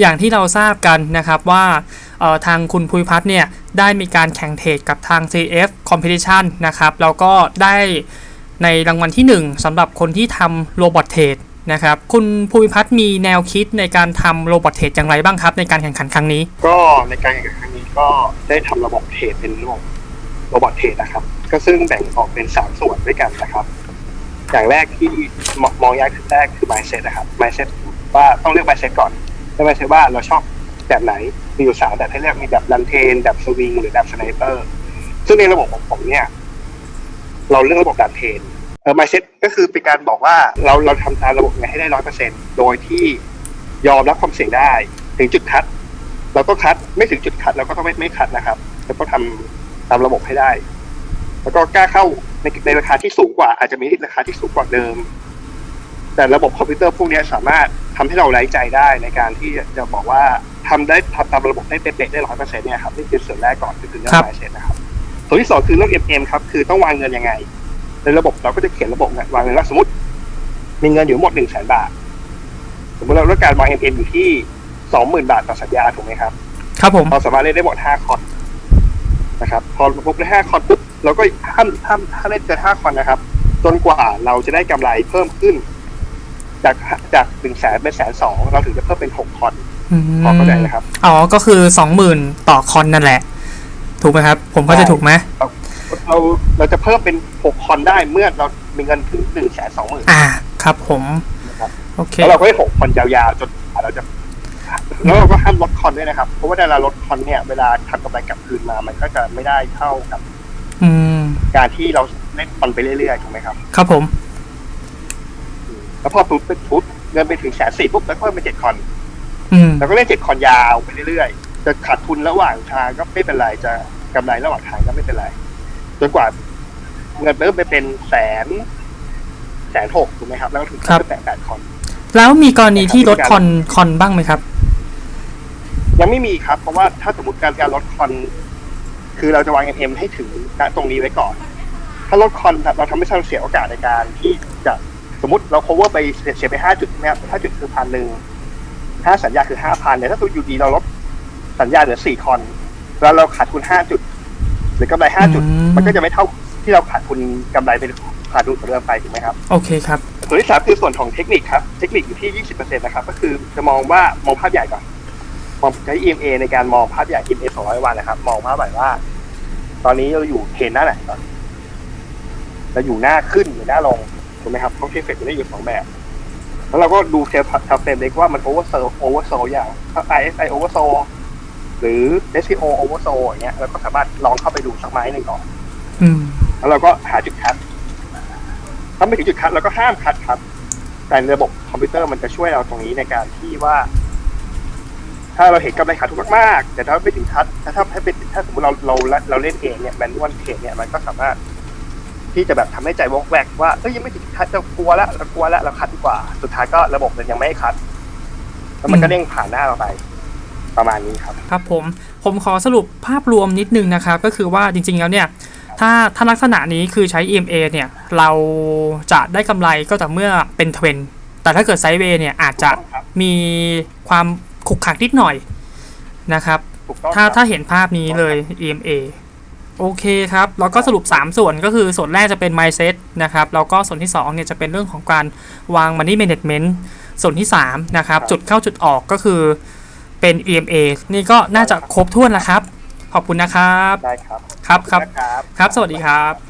อย่างที่เราทราบกันนะครับว่าทางคุณภูมิพัฒน์เนี่ยได้มีการแข่งเทรดกับทาง CF Competition นะครับแล้วก็ได้ในรางวัลที่ 1สำหรับคนที่ทำโรบอทเทรดนะครับคุณภูมิพัฒน์มีแนวคิดในการทำโรบอทเทรดอย่างไรบ้างครับ ในการแข่งขันครั้งนี้ ก็ในการแข่งขันครั้งนี้ก็ได้ทำระบบเทรดเป็นระบบโรบอทเทรดนะครับ ก็ซึ่งแบ่งออกเป็นสามส่วนด้วยกันนะครับ อย่างแรกที่มมองยากคือแรกคือ mindset นะครับ mindset ว่าต้องเลือก mindset ก่อน เลือก mindset ว่าเราชอบแบบไหนมีอยู่สามแบบให้เลือกมีแบบรันเทนแบบสวิงหรือแบบสไนเปอร์ ซึ่งในระบบของผมเนี่ย เราเลือกระบบรันเทนเออ mindset ก็คือเป็นการบอกว่าเราเราทำตามระบบไงให้ได้ร้อยเปอร์เซ็นโดยที่ยอมรับความเสี่ยงได้ ถึงจุดคัด เราก็คัดไม่ถึงจุดคัดเราก็ต้องไม่ไม่คัดนะครับแล้วก็ทำตามระบบให้ได้ แล้วก็กล้าเข้าในในราคาที่สูงกว่า อาจจะมีราคาที่สูงกว่าเดิม แต่ระบบคอมพิวเตอร์พวกนี้สามารถทำให้เราไร้ใจได้ในการที่จะบอกว่าทำได้ทำตามระบบได้เป๊ะๆได้ร้อยเปอร์เซ็นต์เนี่ยครับนี่คือส่วนแรกก่อนก็คือเรื่องครับไมเซ็ตนะครับส่วนที่สองคือเรื่อง MM ครับคือต้องวางเงินยังไง ในระบบเราก็จะเขียนระบบเนี่ยวางเงินว่าสมมติ มีเงินอยู่ทั้งหมดหนึ่งแสนบาท สมมติเราต้องการวาง MM อยู่ที่สองหมื่นบาทต่อสัญญาถูกไหมครับ ครับผมเราสามารถเล่นได้หมดห้าคอนนะครับ พอครบได้ห้าคอนปุ๊บเราก็ห้ามห้ามห้ามเล่นเกินห้าคอนนะครับ จนกว่าเราจะได้กำไรเพิ่มขึ้น จากจากหนึ่งแสนเป็นแสนสองเราถึงจะเพิ่มเป็นหกคอนอืมพอเข้าใจนะครับ อ๋อ ก็คือ20,000ต่อคอนนั่นแหละ ถูกไหมครับ ผมก็จะถูกไหมเราเราจะเพิ่มเป็นหกคอนได้เมื่อเรามีเงินถึงหนึ่งแสนสองหมื่นอ่า ครับผมนะครับโอเคแล้วเราก็ให้หกคอนยาวๆจนกว่าเราจะแล้วเราก็ห้ามลดคอนด้วยนะครับ เพราะว่าเวลาลดคอนเนี่ยเวลาทำกำไรกลับคืนมา มันก็จะไม่ได้เท่ากับอืมการที่เราเล่นคอนไปเรื่อยๆ ถูกไหมครับ ครับผม แล้วพอปุ๊บปุ๊บเงินไปถึงแสนสี่ปุ๊บแล้วก็เป็นเจ็ดคอนอืมแล้วก็เล่นเจ็ดคอนยาวไปเรื่อยๆ จะขาดทุนระหว่างทางก็ไม่เป็นไรจะกำไรระหว่างทางก็ไม่เป็นไรจนกว่า เงินเริ่มไปเป็นแสนแสนหกถูกไหมครับ แล้วก็ถึงจะแตะแปดคอน แล้วมีกรณีที่ลดคอนคอนบ้างไหมครับ ยังไม่มีครับ เพราะว่าถ้าสมมติการการลดคอน คือเราจะวาง MM ให้ถึงณตรงนี้ไว้ก่อน ถ้าลดคอนเราทำให้เราเสียโอกาสในการที่จะ สมมติเรา cover ไปเสียไปห้าจุดใช่ไหมครับห้าจุดคือพันหนึ่งห้าสัญญาคือห้าพันเนี่ยถ้าตัวอยู่ดีเราลดสัญญาเหลือสี่คอน แล้วเราขาดทุนห้าจุด หรือกำไรห้าจุด อืม มันก็จะไม่เท่าที่เราขาดทุนกำไรไปขาดทุนเดิมไปถูกไหมครับ โอเคครับ ส่วนที่สามคือส่วนของเทคนิคครับ เทคนิคอยู่ที่20%นะครับ ก็คือจะมองว่ามองภาพใหญ่ก่อน มองใช้ EMA ในการมองภาพใหญ่ EMA 200วันนะครับ มองภาพใหญ่ว่า ตอนนี้เราอยู่เทรนหน้าไหนก่อนเราอยู่หน้าขึ้นหรือหน้าลง ถูกไหมครับเขาเทรนเฟกได้อยู่สองแบบ แล้วเราก็ดูเซลล์ทับเฟรมเล็กว่ามันโอเวอร์เซลโอเวอร์โซอย่างถ้า ISI โอเวอร์โซหรือ SCO โอเวอร์โซอย่างเงี้ยเราก็สามารถลองเข้าไปดูสักไม้หนึ่งก่อนอืมแล้วเราก็หาจุดคัดถ้าไม่ถึงจุดคัดเราก็ห้ามคัดครับ แต่ระบบคอมพิวเตอร์มันจะช่วยเราตรงนี้ในการที่ว่า ถ้าเราเห็นกำไรขาดทุนมากๆ แต่ถ้าไม่ถึงคัด ถ้าถ้าให้เป็นถ้าสมมติเราเราเราเล่นเองเนี่ยแมนนวลเทรดเนี่ยมันก็สามารถ ที่จะแบบทำให้ใจวอกแวกว่าเอ้ยยังไม่ถึงคัดจะกลัวแล้วเรากลัวแล้วเราคัดดีกว่า สุดท้ายก็ระบบมันยังไม่ให้คัดแล้วมันก็เด้งผ่านหน้าเราไป ประมาณนี้ครับ ครับผมผมขอสรุปภาพรวมนิดนึงนะครับ ก็คือว่าจริง ๆ แล้วเนี่ย ถ้าถ้าลักษณะนี้คือใช้ EMA เนี่ย เราจะได้กำไรก็แต่อเมื่อเป็นเทรนด์แต่ถ้าเกิดไซด์เวย์เนี่ยอาจจะมีความขุกขักนิดหน่อยนะครับถูกต้องถ้าครับถ้าเห็นภาพนี้เลย EMA โอเคครับแล้วก็สรุป 3 ส่วนก็คือส่วนแรกจะเป็น mindset นะครับแล้วก็ส่วนที่2เนี่ยจะเป็นเรื่องของการวาง money management ส่วนที่3นะครับจุดเข้าจุดออกก็คือเป็น EMA นี่ก็น่าจะครบถ้วนแล้วครับ ขอบคุณนะครับ ได้ครับ ครับครับขอณนะครับครับ สวัสดีครับ